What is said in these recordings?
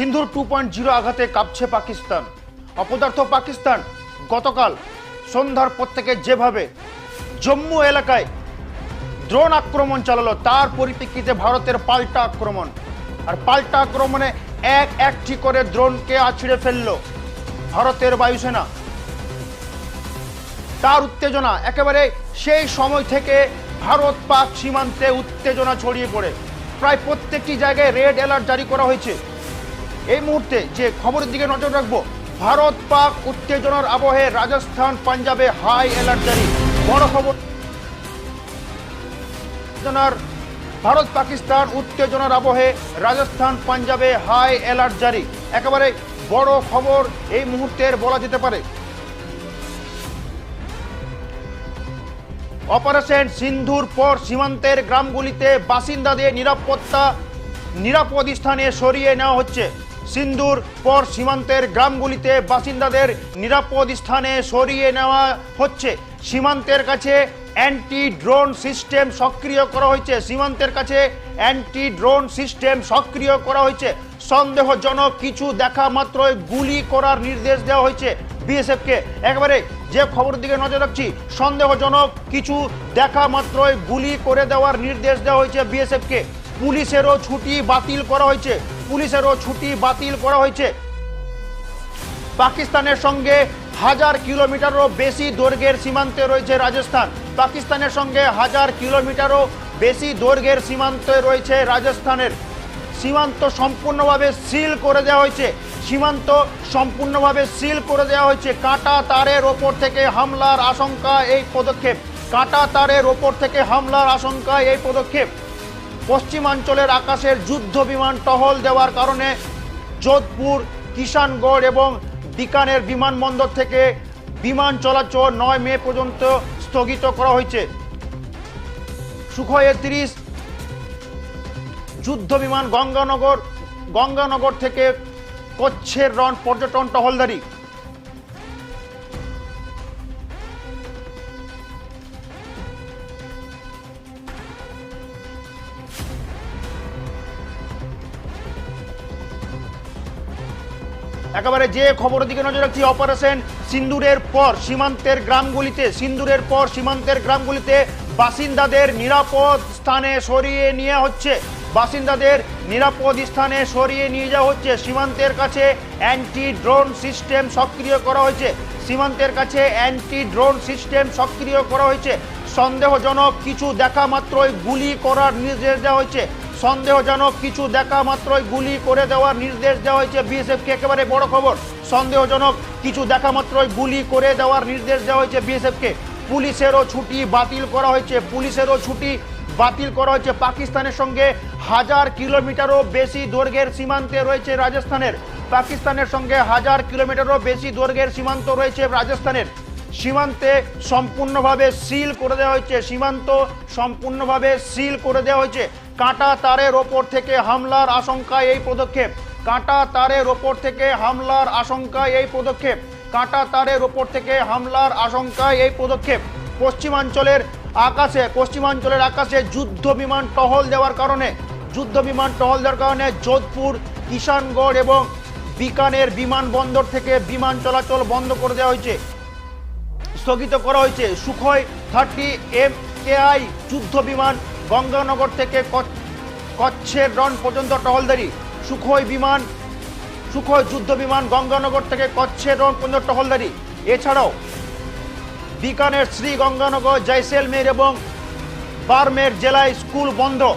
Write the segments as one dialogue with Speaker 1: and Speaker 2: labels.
Speaker 1: সিন্ধুর two point zero আঘাতে কাঁপছে পাকিস্তান। অপদার্থ পাকিস্তান, গতকাল সন্ধ্যার পর থেকে যেভাবে জম্মু এলাকায় ড্রোন আক্রমণ চালালো, তার পরিপ্রেক্ষিতে ভারতের পাল্টা আক্রমণ। আর পাল্টা আক্রমণে এক একটি করে ড্রোনকে আছড়ে ফেলল ভারতের বায়ুসেনা। তার উত্তেজনা একেবারে সেই সময় থেকে ভারত পাক সীমান্তে উত্তেজনা ছড়িয়ে পড়ে। প্রায় প্রত্যেকটি জায়গায় রেড অ্যালার্ট জারি করা হয়েছে। এই মুহূর্তে যে খবরের দিকে নজর রাখব, ভারত পাক উত্তেজনার আবহে রাজস্থান, পাঞ্জাবে হাই অ্যালার্ট জারি। বড় খবর ভারত পাকিস্তান উত্তেজনার আবহে রাজস্থান, পাঞ্জাবে হাই অ্যালার্ট জারি। একেবারে বড় খবর এই মুহূর্তের বলা যেতে পারে। অপারেশন সিন্ধুর পর সীমান্তের গ্রামগুলিতে বাসিন্দাদের নিরাপত্তা, নিরাপদ স্থানে সরিয়ে নেওয়া হচ্ছে। সিন্ধুর পর সীমান্তের গ্রামগুলিতে বাসিন্দাদের নিরাপদ স্থানে সরিয়ে নেওয়া হচ্ছে। সীমান্তের কাছে অ্যান্টি ড্রোন সিস্টেম সক্রিয় করা হয়েছে। সীমান্তের কাছে অ্যান্টি ড্রোন সিস্টেম সক্রিয় করা হয়েছে। সন্দেহজনক কিছু দেখা মাত্রই গুলি করার নির্দেশ দেওয়া হয়েছে বিএসএফকে। একেবারে যে খবরের দিকে নজর রাখছি, সন্দেহজনক কিছু দেখা মাত্রই গুলি করে দেওয়ার নির্দেশ দেওয়া হয়েছে বিএসএফকে। পুলিশেরও ছুটি বাতিল করা হয়েছে। পুলিশেরও ছুটি বাতিল করা হয়েছে। পাকিস্তানের সঙ্গে হাজার কিলোমিটারও বেশি দৈর্ঘ্যের সীমান্তে রয়েছে রাজস্থান। পাকিস্তানের সঙ্গে হাজার কিলোমিটারও বেশি দৈর্ঘ্যের সীমান্তে রয়েছে রাজস্থানের। সীমান্ত সম্পূর্ণভাবে সিল করে দেওয়া হয়েছে। সীমান্ত সম্পূর্ণভাবে সিল করে দেওয়া হয়েছে। কাঁটা তারের ওপর থেকে হামলার আশঙ্কা, এই পদক্ষেপ। কাঁটা তারের ওপর থেকে হামলার আশঙ্কা, এই পদক্ষেপ। পশ্চিমাঞ্চলের আকাশের যুদ্ধ বিমান টহল দেওয়ার কারণে যোধপুর, কিষানগড় এবং বিকানের বিমানবন্দর থেকে বিমান চলাচল নয় মে পর্যন্ত স্থগিত করা হয়েছে। সুখয় তিরিশ, যুদ্ধ বিমান গঙ্গানগর গঙ্গানগর থেকে কচ্ছের রন পর্যটন টহলদারি। একেবারে যে খবরের দিকে নজর রাখছি অপারেশন সিন্দুরের পর সীমান্তের গ্রামগুলিতে, সিন্দুরের পর সীমান্তের গ্রামগুলিতে বাসিন্দাদের নিরাপদ স্থানে সরিয়ে নিয়ে হচ্ছে। বাসিন্দাদের নিরাপদ স্থানে সরিয়ে নিয়ে যাওয়া হচ্ছে। সীমান্তের কাছে অ্যান্টি ড্রোন সিস্টেম সক্রিয় করা হয়েছে। সীমান্তের কাছে অ্যান্টি ড্রোন সিস্টেম সক্রিয় করা হয়েছে। সন্দেহজনক কিছু দেখা মাত্রই গুলি করার নির্দেশ দেওয়া হয়েছে। সন্দেহজনক কিছু দেখা মাত্রই গুলি করে দেওয়ার নির্দেশ দেওয়া হয়েছে বিএসএফকে। একেবারে বড় খবর। সন্দেহজনক কিছু দেখা মাত্রই গুলি করে দেওয়ার নির্দেশ দেওয়া হয়েছে বিএসএফকে। পুলিশেরও ছুটি বাতিল করা হয়েছে। পুলিশেরও ছুটি বাতিল করা হয়েছে। পাকিস্তানের সঙ্গে হাজার কিলোমিটারও বেশি দৈর্ঘ্যের সীমান্তে রয়েছে রাজস্থানের। পাকিস্তানের সঙ্গে হাজার কিলোমিটারও বেশি দৈর্ঘ্যের সীমান্ত রয়েছে রাজস্থানের। সীমান্তে সম্পূর্ণভাবে সিল করে দেওয়া হয়েছে। সীমান্ত সম্পূর্ণভাবে সিল করে দেওয়া হয়েছে। কাঁটা তারের ওপর থেকে হামলার আশঙ্কায় এই পদক্ষেপ। কাঁটা তারের ওপর থেকে হামলার আশঙ্কায় এই পদক্ষেপ। কাঁটা তারের ওপর থেকে হামলার আশঙ্কায় এই পদক্ষেপ। পশ্চিমাঞ্চলের আকাশে পশ্চিমাঞ্চলের আকাশে যুদ্ধ বিমান টহল দেওয়ার কারণে, যুদ্ধ বিমান টহল দেওয়ার কারণে যোধপুর, কিষানগড় এবং বিকানের বিমানবন্দর থেকে বিমান চলাচল বন্ধ করে দেওয়া হয়েছে। স্থগিত করা হয়েছে। সুখয় থার্টি এম কেআই যুদ্ধ বিমান গঙ্গানগর থেকে কচ্ছ- কচ্ছের রন পর্যন্ত টহলদারি। সুখই বিমান সুখই যুদ্ধ বিমান গঙ্গানগর থেকে কচ্ছের রন পর্যন্ত টহলদারি। এছাড়াও বিকানের শ্রী গঙ্গানগর, জয়সেলমের এবং বারমের জেলায় স্কুল বন্ধ।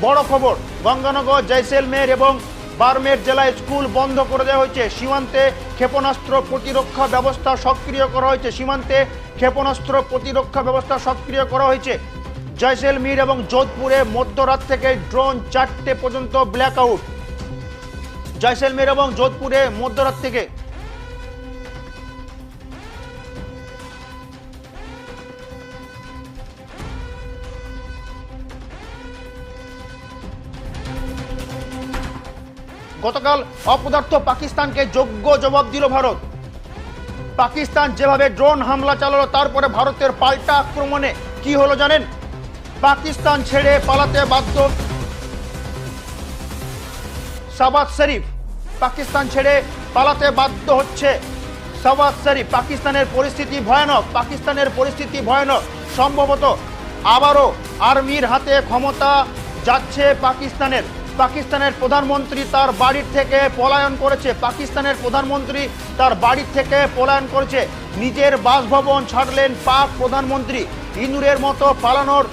Speaker 1: বড় খবর, গঙ্গানগর, জয়সেলমের এবং বারমের জেলায় স্কুল বন্ধ করে দেওয়া হয়েছে। সীমান্তে ক্ষেপণাস্ত্র প্রতিরক্ষা ব্যবস্থা সক্রিয় করা হয়েছে। সীমান্তে ক্ষেপণাস্ত্র প্রতিরক্ষা ব্যবস্থা সক্রিয় করা হয়েছে। জয়সেলমীর এবং যোধপুরে মধ্যরাত থেকে ড্রোন চারটে পর্যন্ত ব্ল্যাক আউট। জয়সেলমীর এবং যোধপুরে মধ্যরাত থেকে গতকাল অপদার্থ পাকিস্তানকে যোগ্য জবাব দিল ভারত। পাকিস্তান যেভাবে ড্রোন হামলা চালালো, তারপরে ভারতের পাল্টা আক্রমণে কি হলো জানেন? পাকিস্তান ছেড়ে পালাতে বাধ্য। শাবাজ শরীফ, পাকিস্তান ছেড়ে পালাতে বাধ্য হচ্ছে। সওয়াজ শরীফ, পাকিস্তানের পরিস্থিতি ভয়ানক, পাকিস্তানের পরিস্থিতি ভয়ানক। সম্ভবত আবারও আর্মির হাতে ক্ষমতা যাচ্ছে পাকিস্তানের। পাকিস্তানের প্রধানমন্ত্রী তার বাড়ির থেকে পলায়ন করেছে। পাকিস্তানের প্রধানমন্ত্রী তার বাড়ির থেকে পলায়ন করেছে। নিজের বাসভবন ছাড়লেন পাক প্রধানমন্ত্রী। ইন্দুরের মতো পালানোর,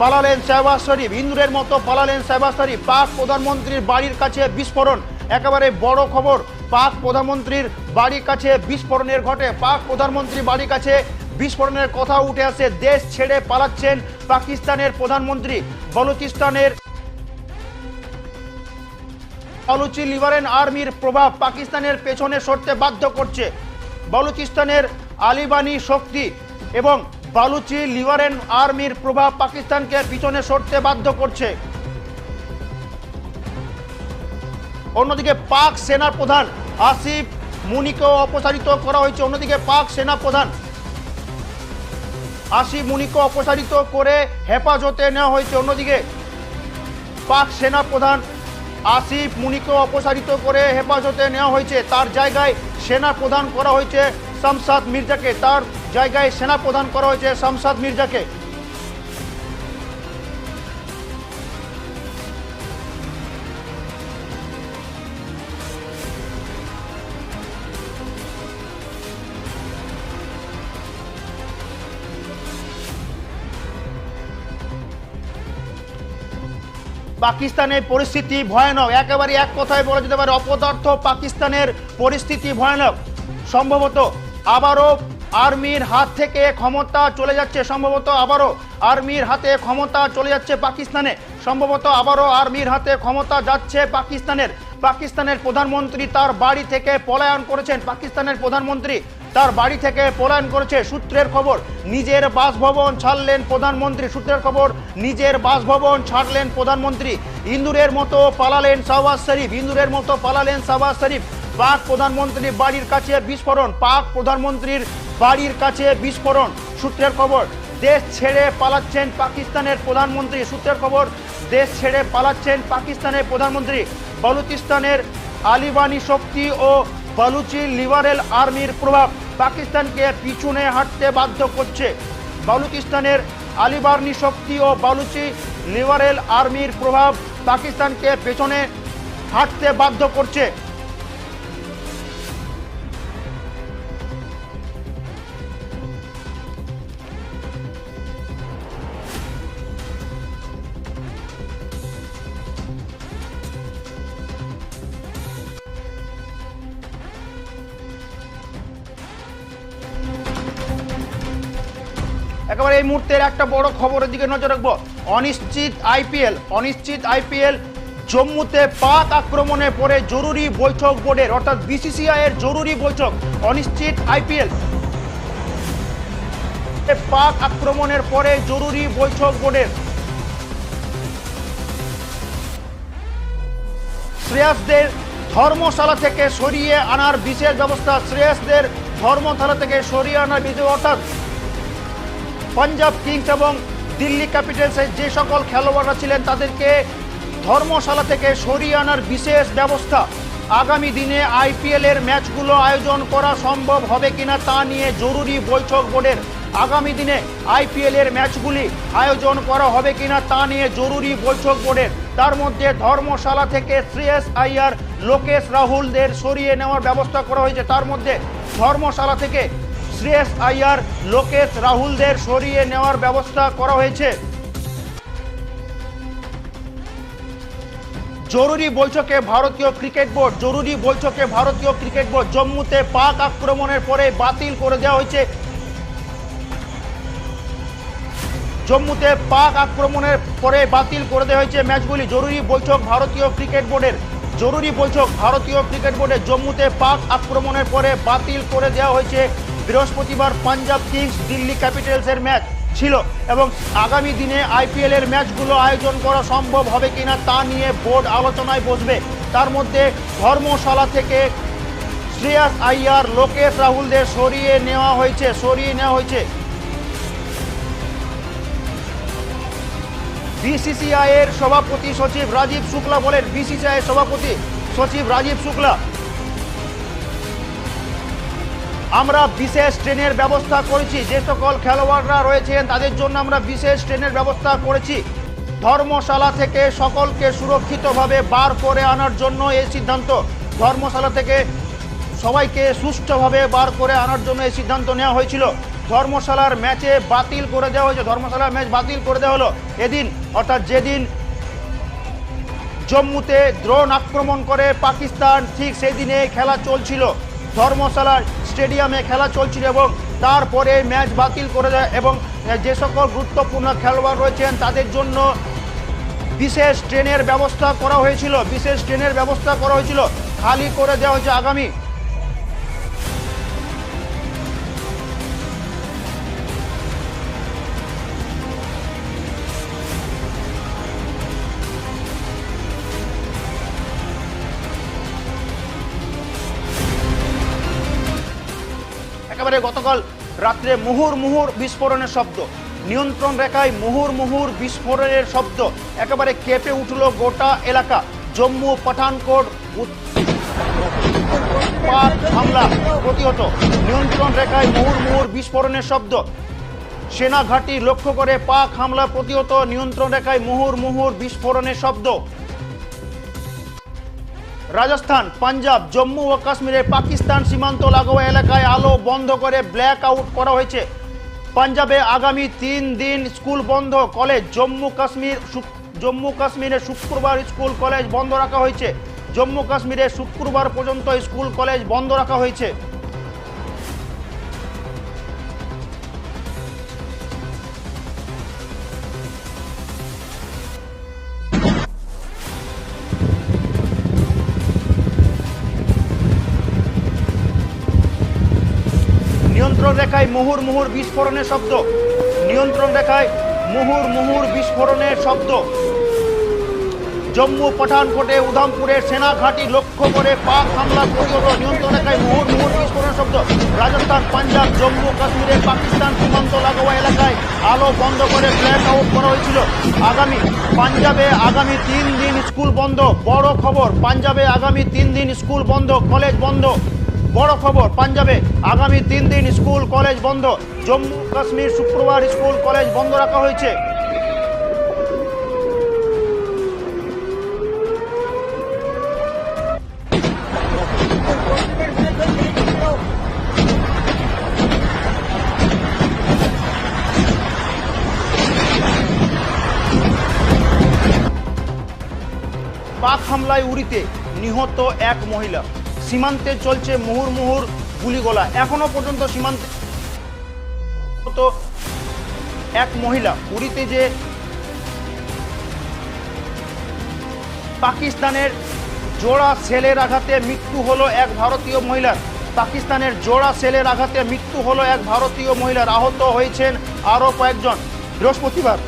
Speaker 1: পালালেন শাহবাজ শরীফ। ইন্দুরের মতো পালালেন শাহবাজ শরীফ। পাক প্রধানমন্ত্রীর বাড়ির কাছে বিস্ফোরণ। একেবারে বড় খবর, পাক প্রধানমন্ত্রীর বাড়ির কাছে বিস্ফোরণের ঘটে। পাক প্রধানমন্ত্রী বাড়ির কাছে বিস্ফোরণের কথা উঠে আসে। দেশ ছেড়ে পালাচ্ছেন পাকিস্তানের প্রধানমন্ত্রী। বলুচিস্তানের বালুচি লিবারেন আর্মির প্রভাব পাকিস্তানের পেছনে সরতে বাধ্য করছে। বালুচিস্তানের আলিবানি শক্তি এবং বালুচি লিবারেন আর্মির প্রভাব পাকিস্তানকে পিছনে সরতে বাধ্য করছে। অন্যদিকে পাক সেনা প্রধান আসিফ মুনিকেও অপসারিত করা হয়েছে। অন্যদিকে পাক সেনা প্রধান আসিফ মুনিকে অপসারিত করে হেফাজতে নেওয়া হয়েছে। অন্যদিকে পাক সেনা প্রধান আসিফ মুনিকে অপসারিত করে হেফাজতে নেওয়া হয়েছে। তার জায়গায় সেনা প্রধান করা হয়েছে শামসাদ মির্জাকে। তার জায়গায় সেনা প্রধান করা হয়েছে শামসাদ মির্জাকে। পাকিস্তানের পরিস্থিতি ভয়ানক। একেবারে এক কথায় বলা যেতে পারে অপদার্থ পাকিস্তানের পরিস্থিতি ভয়ানক। সম্ভবত আবারও আর্মির হাত থেকে ক্ষমতা চলে যাচ্ছে, সম্ভবত আবারও আর্মির হাতে ক্ষমতা চলে যাচ্ছে পাকিস্তানে। সম্ভবত আবারও আর্মির হাতে ক্ষমতা যাচ্ছে পাকিস্তানের। পাকিস্তানের প্রধানমন্ত্রী তার বাড়ি থেকে পলায়ন করেছেন। পাকিস্তানের প্রধানমন্ত্রী তার বাড়ি থেকে পলায়ন করেছে সূত্রের খবর। নিজের বাসভবন ছাড়লেন প্রধানমন্ত্রী। সূত্রের খবর, নিজের বাসভবন ছাড়লেন প্রধানমন্ত্রী। ইন্দুরের মতো পালালেন শাহবাজ শরীফ, ইন্দুরের মতো পালালেন শাহবাজ শরীফ। পাক প্রধানমন্ত্রী বাড়ির কাছে বিস্ফোরণ, পাক প্রধানমন্ত্রীর বাড়ির কাছে বিস্ফোরণ, সূত্রের খবর। দেশ ছেড়ে পালাচ্ছেন পাকিস্তানের প্রধানমন্ত্রী। সূত্রের খবর, দেশ ছেড়ে পালাচ্ছেন পাকিস্তানের প্রধানমন্ত্রী। বলুচিস্তানের আলিবানি শক্তি ও বালুচি লিবারেল আর্মির প্রভাব। পাকিস্তানকে পিছনে হাঁটতে বাধ্য করছে। বালুচিস্তানের আলিবার্নি শক্তি ও বালুচি লিবারেল আর্মির প্রভাব পাকিস্তানকে পেছনে হাঁটতে বাধ্য করছে। একেবারে এই মুহূর্তের একটা বড় খবরের দিকে নজর রাখব। অনিশ্চিত আইপিএল অনিশ্চিত আইপিএল, জম্মুতে পাক আক্রমণে পরে জরুরি বৈঠক বোর্ডের, অর্থাৎ বিসিসিআই এর জরুরি বৈঠক, অনিশ্চিত আইপিএল। পাক আক্রমণের পরে জরুরি বৈঠক বোর্ডের। শ্রেয়াসদের ধর্মশালা থেকে সরিয়ে আনার বিশেষ ব্যবস্থা, শ্রেয়াসদের ধর্মশালা থেকে সরিয়ে আনার বিশেষ অর্থাৎ পাঞ্জাব কিংস এবং দিল্লি ক্যাপিটালসের যে সকল খেলোয়াড়রা ছিলেন তাদেরকে ধর্মশালা থেকে সরিয়ে আনার বিশেষ ব্যবস্থা আগামী দিনে আইপিএল এর ম্যাচগুলো আয়োজন করা সম্ভব হবে কিনা তা নিয়ে জরুরি বৈঠক বোর্ডের আগামী দিনে আইপিএল এর ম্যাচগুলি আয়োজন করা হবে কিনা তা নিয়ে জরুরি বৈঠক বোর্ডের। তার মধ্যে ধর্মশালা থেকে শ্রেয়স আইয়ার লোকেশ রাহুলদের সরিয়ে নেওয়ার ব্যবস্থা করা হয়েছে। তার মধ্যে ধর্মশালা থেকে শ্রেয়স আইয়ার লোকেশ রাহুলদের সরিয়ে নেওয়ার ব্যবস্থা করা হয়েছে। জরুরি বৈঠকে ভারতীয় ক্রিকেট বোর্ড, জরুরি বৈঠকে ভারতীয় ক্রিকেট বোর্ড, জম্মুতে পাক আক্রমণের পরে বাতিল করে দেওয়া হয়েছে। জম্মুতে পাক আক্রমণের পরে বাতিল করে দেওয়া হয়েছে ম্যাচগুলি। জরুরি বৈঠক ভারতীয় ক্রিকেট বোর্ডের, জরুরি বৈঠক ভারতীয় ক্রিকেট বোর্ডের জম্মুতে পাক আক্রমণের পরে বাতিল করে দেওয়া হয়েছে। বৃহস্পতিবার পাঞ্জাব কিংস দিল্লি ক্যাপিটালসের ম্যাচ ছিল এবং আগামী দিনে আইপিএল এর ম্যাচগুলো আয়োজন করা সম্ভব হবে কিনা তা নিয়ে বোর্ড আলোচনায় বসবে। তার মধ্যে ধর্মশালা থেকে শ্রেয়াস আইয়ার লোকেশ রাহুলদের সরিয়ে নেওয়া হয়েছে, সরিয়ে নেওয়া হয়েছে। বিসিসিআই এর সভাপতি সচিব রাজীব শুক্লা বলেন বিসিসিআই সভাপতি সচিব রাজীব শুক্লা আমরা বিশেষ ট্রেনের ব্যবস্থা করেছি। যে সকল খেলোয়াড়রা রয়েছেন, তাদের জন্য আমরা বিশেষ ট্রেনের ব্যবস্থা করেছি। ধর্মশালা থেকে সকলকে সুরক্ষিতভাবে বার করে আনার জন্য এই সিদ্ধান্ত। ধর্মশালা থেকে সবাইকে সুষ্ঠুভাবে বার করে আনার জন্য এই সিদ্ধান্ত নেওয়া হয়েছিল। ধর্মশালার ম্যাচে বাতিল করে দেওয়া হয়েছে। ধর্মশালার ম্যাচ বাতিল করে দেওয়া হলো। এদিন, অর্থাৎ যেদিন জম্মুতে দ্রোণ আক্রমণ করে পাকিস্তান, ঠিক সেই দিনে খেলা চলছিল। ধর্মশালার স্টেডিয়ামে খেলা চলছিল এবং তারপরে ম্যাচ বাতিল করে দেয় এবং যে সকল গুরুত্বপূর্ণ খেলোয়াড় রয়েছেন, তাদের জন্য বিশেষ ট্রেনের ব্যবস্থা করা হয়েছিল, বিশেষ ট্রেনের ব্যবস্থা করা হয়েছিল। খালি করে দেওয়া হয়েছে আগামী একেবারে গতকাল রাত্রে মুহুর মুহুর বিস্ফোরণের শব্দ। নিয়ন্ত্রণ রেখায় মুহুর মুহুর বিস্ফোরণের শব্দ। একেবারে কেঁপে উঠল গোটা এলাকা। জম্মু পাঠানকোট হামলা প্রতিহত। নিয়ন্ত্রণ রেখায় মুহুর মুহুর বিস্ফোরণের শব্দ। সেনা ঘাঁটি লক্ষ্য করে পাক হামলা প্রতিহত। নিয়ন্ত্রণ রেখায় মুহুর মুহুর বিস্ফোরণের শব্দ। রাজস্থান, পাঞ্জাব, জম্মু ও কাশ্মীরে পাকিস্তান সীমান্ত লাগোয়া এলাকায় আলো বন্ধ করে ব্ল্যাক আউট করা হয়েছে। পাঞ্জাবে আগামী তিন দিন স্কুল বন্ধ, কলেজ, জম্মু কাশ্মীর জম্মু কাশ্মীরে শুক্রবার স্কুল, কলেজ বন্ধ রাখা হয়েছে। জম্মু কাশ্মীরে শুক্রবার পর্যন্ত স্কুল, কলেজ বন্ধ রাখা হয়েছে। রেখায় মুহুর মুহুর বিস্ফোরণের শব্দ। নিয়ন্ত্রণ রেখায় মুহুর মুহুর বিস্ফোরণের শব্দ। জম্মু পাঠানকোটে উধামপুরের সেনা ঘাঁটি লক্ষ্য করে পাক হামলা প্রতিহত নিয়ন্ত্রণ রেখায় মুহুর মুহুর বিস্ফোরণের শব্দ। রাজস্থান, পাঞ্জাব, জম্মু, কাশ্মীরে পাকিস্তান সীমান্ত লাগোয়া এলাকায় আলো বন্ধ করে ব্ল্যাক আউট করা হয়েছিল। আগামী পাঞ্জাবে আগামী তিন দিন স্কুল বন্ধ। বড় খবর, পাঞ্জাবে আগামী তিন দিন স্কুল বন্ধ, কলেজ বন্ধ। বড় খবর, পাঞ্জাবে আগামী তিন দিন স্কুল, কলেজ বন্ধ। জম্মু, কাশ্মীর শুক্রবার স্কুল, কলেজ বন্ধ রাখা হয়েছে। পাক হামলায় উড়িতে নিহত এক মহিলা। সীমান্তে চলছে মুহুর মুহুর গুলিগোলা। এখনও পর্যন্ত সীমান্তে এক মহিলা পুরীতে যে পাকিস্তানের জোড়া সেলের আঘাতে মৃত্যু হলো এক ভারতীয় মহিলার পাকিস্তানের জোড়া সেলের আঘাতে মৃত্যু হলো এক ভারতীয় মহিলার আহত হয়েছেন আরও কয়েকজন। বৃহস্পতিবার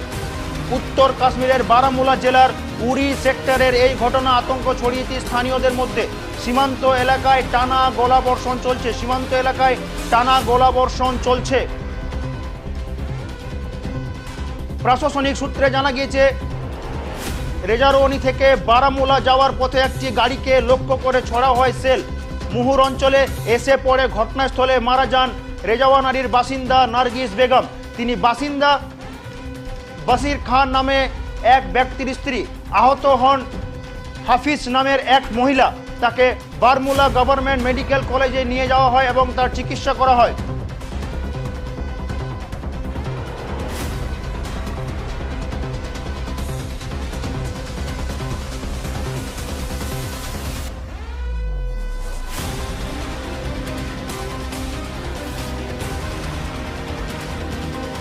Speaker 1: উত্তর কাশ্মীরের বারামুলা জেলার উড়ি সেক্টরের এই ঘটনা আতঙ্ক ছড়িয়েছে স্থানীয়দের মধ্যে। সীমান্ত এলাকায় টানা গোলাবর্ষণ চলছে। সীমান্ত এলাকায় টানা গোলাবর্ষণ চলছে। প্রশাসনিক সূত্রে জানা গিয়েছে রেজারোনি থেকে বারামুলা যাওয়ার পথে একটি গাড়িকে লক্ষ্য করে ছড়া হয় সেল। মুহুর অঞ্চলে এসে পড়ে ঘটনাস্থলে মারা যান রেজাওয়ানারির বাসিন্দা নার্গিস বেগম। তিনি বাসিন্দা বাসির খান নামে এক ব্যক্তির স্ত্রী। আহত হন হাফিজ নামের এক মহিলা। তাকে বারমুলা গভর্নমেন্ট মেডিকেল কলেজে নিয়ে যাওয়া হয় এবং তার চিকিৎসা করা হয়।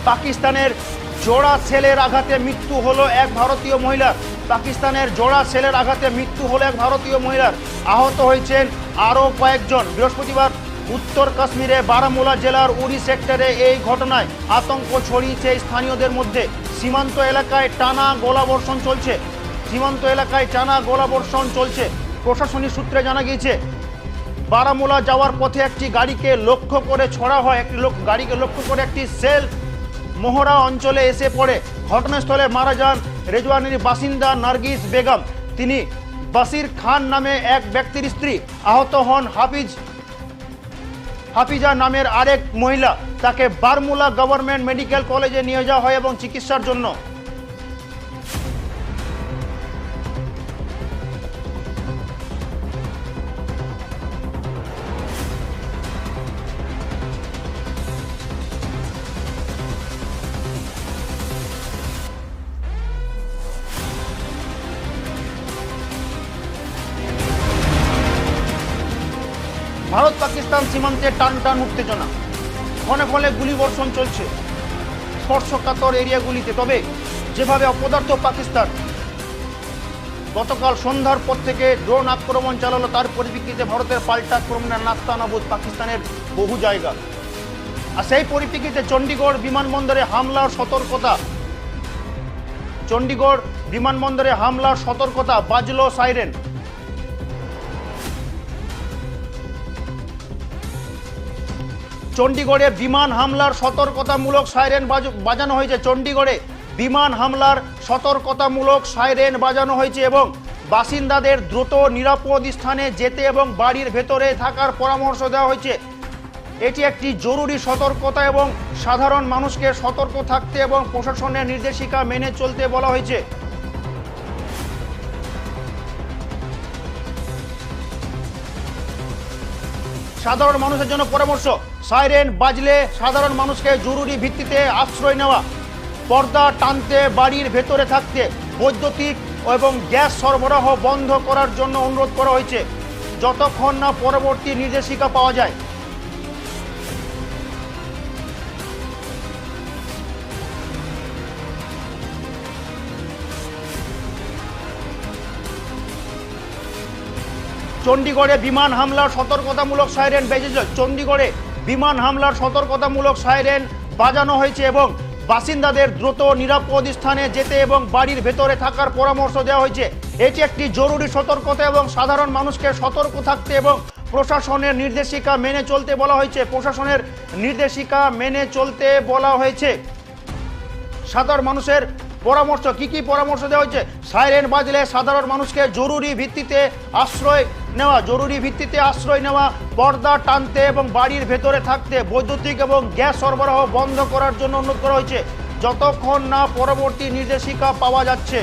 Speaker 1: পাকিস্তানের জোড়া ছেলের আঘাতে মৃত্যু হলো এক ভারতীয় মহিলার। পাকিস্তানের জোড়া সেলের আঘাতে মৃত্যু হলো এক ভারতীয় মহিলার। আহত হয়েছেন আরও কয়েকজন। বৃহস্পতিবার উত্তর কাশ্মীরে বারামুলা জেলার উড়ি সেক্টরে এই ঘটনায় আতঙ্ক ছড়িয়েছে স্থানীয়দের মধ্যে। সীমান্ত এলাকায় টানা গোলাবর্ষণ চলছে। সীমান্ত এলাকায় টানা গোলাবর্ষণ চলছে, প্রশাসনিক সূত্রে জানা গিয়েছে। বারামুলা যাওয়ার পথে একটি গাড়িকে লক্ষ্য করে ছড়া হয়, একটি লোক গাড়িকে লক্ষ্য করে একটি সেল মোহরা অঞ্চলে এসে পড়ে। ঘটনাস্থলে মারা যান রেজওয়ানির বাসিন্দা নার্গিস বেগম। তিনি বাসির খান নামে এক ব্যক্তির স্ত্রী। আহত হন হাফিজ, হাফিজা নামের আরেক মহিলা। তাকে বারমুলা গভর্নমেন্ট মেডিকেল কলেজে নিয়ে যাওয়া হয় এবং চিকিৎসার জন্য। ভারত পাকিস্তান সীমান্তে টান টান উত্তেজনা। ফলে ফলে গুলিবর্ষণ চলছে। স্পর্শকাতর এরিয়াগুলিতে। তবে যেভাবে অপদার্থ পাকিস্তান গতকাল সন্ধ্যার পর থেকে ড্রোন আক্রমণ চালালো, তার পরিপ্রেক্ষিতে ভারতের পাল্টা আক্রমণের নাস্তানাবুদ পাকিস্তানের বহু জায়গা। আর সেই পরিপ্রেক্ষিতে চণ্ডীগড় বিমানবন্দরে হামলার সতর্কতা। চণ্ডীগড় বিমানবন্দরে হামলার সতর্কতা, বাজলো সাইরেন। চণ্ডীগড়ে বিমান হামলার সতর্কতামূলক সাইরেন বাজ- বাজানো হয়েছে। চণ্ডীগড়ে বিমান হামলার সতর্কতামূলক সাইরেন বাজানো হয়েছে এবং বাসিন্দাদের দ্রুত নিরাপদ স্থানে যেতে এবং বাড়ির ভেতরে থাকার পরামর্শ দেওয়া হয়েছে। এটি একটি জরুরি সতর্কতা এবং সাধারণ মানুষকে সতর্ক থাকতে এবং প্রশাসনের নির্দেশিকা মেনে চলতে বলা হয়েছে। সাধারণ মানুষের জন্য পরামর্শ। সাইরেন বাজলে সাধারণ মানুষকে জরুরি ভিত্তিতে আশ্রয় নেওয়া। পর্দা টানতে, বাড়ির ভেতরে থাকতে, বৈদ্যুতিক এবং গ্যাস সরবরাহ বন্ধ করার জন্য অনুরোধ করা হয়েছে। যতক্ষণ না পরবর্তী নির্দেশিকা পাওয়া যায়। চণ্ডীগড়ে বিমান হামলার সতর্কতামূলক সাইরেন বেজেছে চণ্ডীগড়ে বিমান হামলার সতর্কতামূলক সাইরেন বাজানো হয়েছে এবং বাসিন্দাদের দ্রুত নিরাপদ স্থানে যেতে এবং বাড়ির ভেতরে থাকার পরামর্শ দেওয়া হয়েছে। এটি একটি জরুরি সতর্কতা এবং সাধারণ মানুষকে সতর্ক থাকতে এবং প্রশাসনের নির্দেশিকা মেনে চলতে বলা হয়েছে। প্রশাসনের নির্দেশিকা মেনে চলতে বলা হয়েছে। সাধারণ মানুষের পরামর্শ, কি কি পরামর্শ দেওয়া হয়েছে? সাইরেন বাজলে সাধারণ মানুষকে জরুরি ভিত্তিতে আশ্রয় নেওয়া, জরুরি ভিত্তিতে আশ্রয় নেওয়া, পর্দা টানতে এবং বাড়ির ভেতরে থাকতে, বৈদ্যুতিক এবং গ্যাস সরবরাহ বন্ধ করার জন্য অনুরোধ করা হয়েছে। যতক্ষণ না পরবর্তী নির্দেশিকা পাওয়া যাচ্ছে।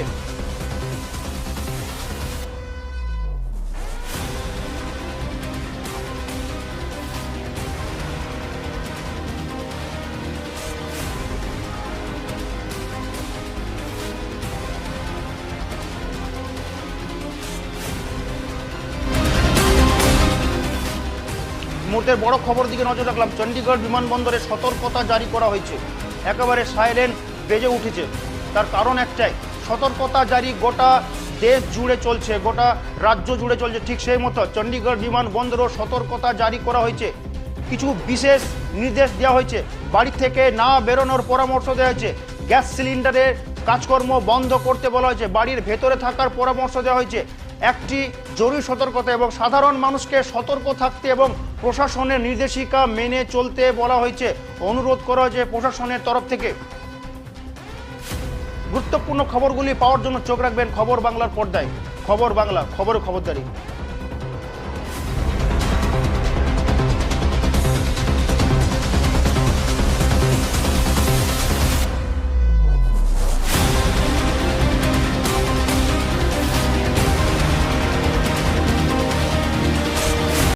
Speaker 1: মুহূর্তের বড় খবর দিকে নজর রাখলাম। চণ্ডীগড় বিমানবন্দরে সতর্কতা জারি করা হয়েছে। একেবারে সাইরেন বেজে উঠেছে। তার কারণ একটাই, সতর্কতা জারি গোটা দেশ জুড়ে চলছে, গোটা রাজ্য জুড়ে চলছে। ঠিক সেই মতো চণ্ডীগড় বিমানবন্দরও সতর্কতা জারি করা হয়েছে। কিছু বিশেষ নির্দেশ দেওয়া হয়েছে। বাড়ি থেকে না বেরোনোর পরামর্শ দেওয়া হয়েছে। গ্যাস সিলিন্ডারের কাজকর্ম বন্ধ করতে বলা হয়েছে। বাড়ির ভেতরে থাকার পরামর্শ দেওয়া হয়েছে। একটি জরুরি সতর্কতা এবং সাধারণ মানুষকে সতর্ক থাকতে এবং প্রশাসনের নির্দেশিকা মেনে চলতে বলা হয়েছে। অনুরোধ করা হয়েছে প্রশাসনের তরফ থেকে। গুরুত্বপূর্ণ খবরগুলি পাওয়ার জন্য চোখ রাখবেন খবর বাংলার পর্দায়। খবর বাংলা, খবর খবরদারি।